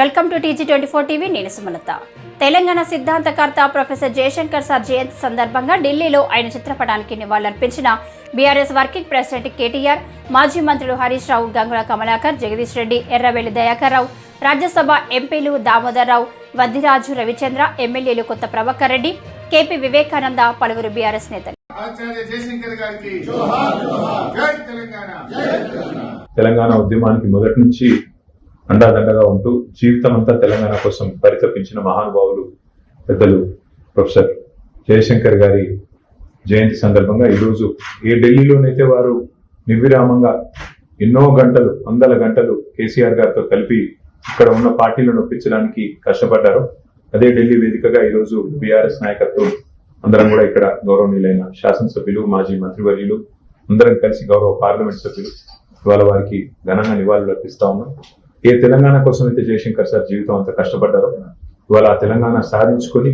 Welcome to TG twenty four TV నేను సుమలత. తెలంగాణ సిద్ధాంతకర్త professor Jayashankar sir జయంతి సందర్భంగా ఢిల్లీలో ఆయన చిత్రపటానికి నివాళులర్పించిన బీఆర్ఎస్ వర్కింగ్ ప్రెసిడెంట్ కేటీఆర్ మాజీ మంత్రులు హరీష్ రావు గంగుల కమలాకర్ జగదీష్ రెడ్డి ఎర్రవెల్లి దయాకర్ రావు రాజ్యసభ ఎంపీలు దామోదర్ రావు వద్దిరాజు రవిచంద్ర ఎమ్మెల్యేలు కొత్త ప్రభాకర్ రెడ్డి కేపీ వివేకానంద పలువురు బీఆర్ఎస్ నేతలు. ఆచార్య జయశంకర్ గారికి జై తెలంగాణ. తెలంగాణ ఉద్యమానికి మొదటి నుంచి అండాదండగా ఉంటూ జీవితం అంతా తెలంగాణ కోసం పరితపించిన మహానుభావులు పెద్దలు ప్రొఫెసర్ జయశంకర్ గారి జయంతి సందర్భంగా ఈరోజు ఏ ఢిల్లీలోనైతే వారు నిర్విరామంగా ఎన్నో గంటలు వందల గంటలు కేసీఆర్ గారితో కలిపి ఇక్కడ ఉన్న పార్టీలను ఒప్పించడానికి కష్టపడ్డారు అదే ఢిల్లీ వేదికగా ఈరోజు బీఆర్ఎస్ నాయకత్వం అందరం కూడా ఇక్కడ గౌరవనీయులైన శాసనసభ్యులు మాజీ మంత్రివర్యులు అందరం కలిసి గౌరవ పార్లమెంట్ సభ్యులు ఇవాళ వారికి ఘనంగా నివాళులు అర్పిస్తా ఉన్నాం. ఏ తెలంగాణ కోసం అయితే జయశంకర్ సార్ జీవితం అంతా కష్టపడ్డారో ఇవాళ ఆ తెలంగాణ సాధించుకొని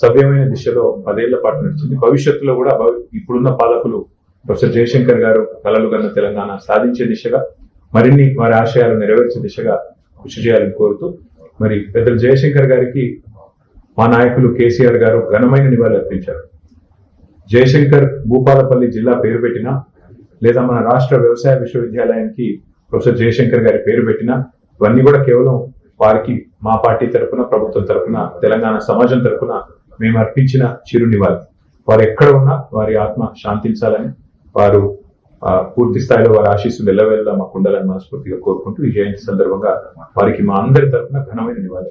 సవ్యమైన దిశలో పదేళ్ళ పాటు నడిచింది. భవిష్యత్తులో కూడా ఇప్పుడున్న పాలకులు ప్రొఫెసర్ జయశంకర్ గారు కలలు కన్న తెలంగాణ సాధించే దిశగా మరిన్ని వారి ఆశయాలు నెరవేర్చే దిశగా కృషి చేయాలని కోరుతూ మరి పెద్దలు జయశంకర్ గారికి మా నాయకులు కేసీఆర్ గారు ఘనమైన నివాళులు అర్పించారు. జయశంకర్ భూపాలపల్లి జిల్లా పేరు పెట్టినా లేదా మన రాష్ట్ర వ్యవసాయ విశ్వవిద్యాలయానికి ప్రొఫెసర్ జయశంకర్ గారి పేరు పెట్టినా ఇవన్నీ కూడా కేవలం వారికి మా పార్టీ తరపున ప్రభుత్వం తరఫున తెలంగాణ సమాజం తరపున మేము అర్పించిన చిరునివాళి వారు. ఎక్కడ ఉన్నా వారి ఆత్మ శాంతించాలని వారు పూర్తి స్థాయిలో వారి ఆశీస్సులు ఎల్లవేళ్ళ మాకు ఉండాలని మనస్ఫూర్తిగా కోరుకుంటూ ఈ జయంతి సందర్భంగా వారికి మా అందరి తరపున ఘనమైన నివాళి